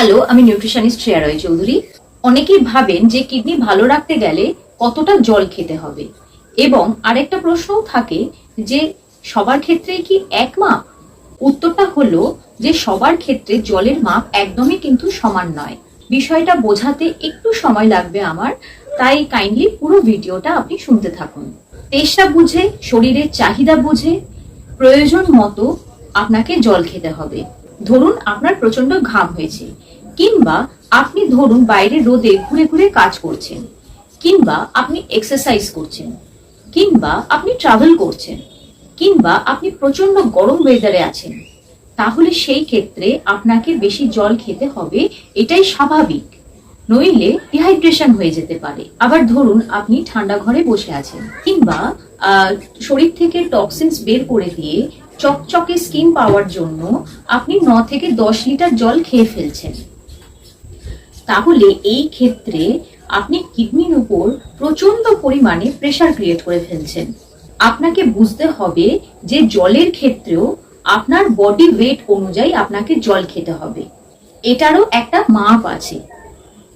Hello আমি nutritionist Shreya রয় চৌধুরী। অনেকেই ভাবেন যে কিডনি ভালো রাখতে গেলে কতটা জল খেতে হবে। এবং আরেকটা প্রশ্নও থাকে যে সবার ক্ষেত্রেই কি এক মাপ উত্তরটা হলো যে সবার ক্ষেত্রে জলের মাপ একদমই কিন্তু সমান নয়। বিষয়টা বোঝাতে একটু সময় লাগবে আমার, তাই কাইন্ডলি পুরো ভিডিওটা আপনি শুনতে থাকুন। তেষ্টা বুঝে, শরীরের চাহিদা বুঝে, প্রয়োজন মতো আপনাকে জল খেতে হবে। ধরুন আপনার প্রচণ্ড ঘাম হয়েছে, কিংবা আপনি ধরুন বাইরে রোদে ঘুরে ঘুরে কাজ করছেন, কিংবা আপনি এক্সারসাইজ করছেন, কিংবা আপনি ট্রাভেল করছেন, কিংবা আপনি প্রচণ্ড গরম ওয়েদারে আছেন, তাহলে সেই ক্ষেত্রে আপনাকে বেশি জল খেতে হবে, এটাই স্বাভাবিক। নইলে ডিহাইড্রেশন হয়ে যেতে পারে। আবার ধরুন আপনি ঠান্ডা ঘরে বসে আছেন, কিংবা শরীর থেকে টক্সিনস বের করে দিয়ে চকচকে স্কিন পাওয়ার জন্য আপনি ন থেকে দশ লিটার জল খেয়ে ফেলছেন। তাহলে এই ক্ষেত্রে আপনি কিডনির উপর প্রচণ্ড পরিমাণে প্রেসার ক্রিয়েট করে ফেলছেন। আপনাকে বুঝতে হবে যে জলের ক্ষেত্রেও আপনার বডি ওয়েট অনুযায়ী আপনাকে জল খেতে হবে। এটারও একটা মাপ আছে।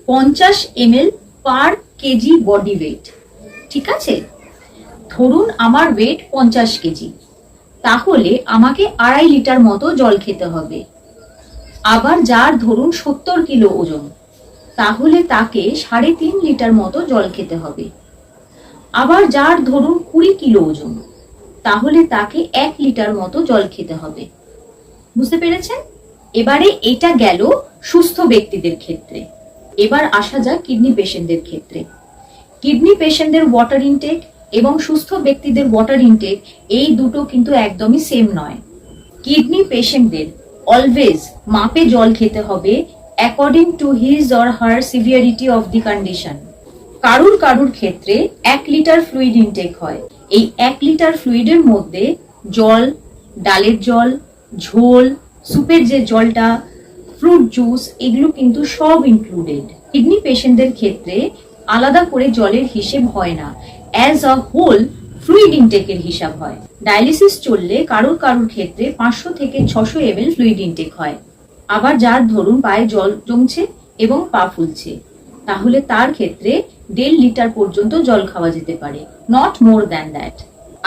পঞ্চাশ M L per KG body weight ঠিক আছে? ধরুন আমার ওয়েট পঞ্চাশ কেজি। তাহলে আমাকে আড়াই লিটার মতো জল খেতে হবে। আবার যার ধরুন সত্তর কিলো ওজন, তাহলে তাকে সাড়ে তিন লিটার মতো জল খেতে হবে। আবার যার ধরুন কুড়ি কিলো ওজন, তাহলে তাকে এক লিটার মতো জল খেতে হবে। বুঝতে পেরেছেন? এবারে এটা গেল সুস্থ ব্যক্তিদের ক্ষেত্রে। এবার আসা যাক কিডনি পেশেন্টদের ক্ষেত্রে। কিডনি পেশেন্টদের ওয়াটার ইনটেক এবং সুস্থ ব্যক্তিদের ওয়াটার ইনটেক এই দুটো কিন্তু একদমই সেম নয়। কিডনি পেশেন্টদের অলওয়েজ মাপে জল খেতে হবে according to his or her severity of the condition কারুর কারুর ক্ষেত্রে এক লিটার ফ্লুইড ইনটেক হয়। এই এক লিটার ফ্লুইডের মধ্যে জল, ডালের জল, ঝোল সুপের যে জলটা ফ্রুট জুস এগুলো কিন্তু সব ইনক্লুডেড কিডনি পেশেন্টদের ক্ষেত্রে আলাদা করে জলের হিসেব হয় না। অ্যাজ আ হোল ফ্লুইড ইনটেকের হিসাব হয়। ডায়ালিসিস চললে কারুর কারুর ক্ষেত্রে পাঁচশো থেকে ছশো এমএল ফ্লুইড ইনটেক হয়। আবার যার ধরুন পায়ে জল জমছে এবং পা ফুলছে, তাহলে তার ক্ষেত্রে দেড় লিটার পর্যন্ত জল খাওয়া যেতে পারে নট মোর দ্যান দ্যাট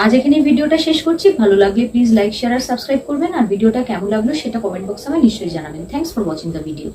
আজ এখানে ভিডিওটা শেষ করছি। ভালো লাগলে প্লিজ লাইক শেয়ার আর সাবস্ক্রাইব করবেন। আর ভিডিওটা কেমন লাগল সেটা কমেন্ট বক্সে আমায় নিশ্চয়ই জানাবেন। Thanks for watching the video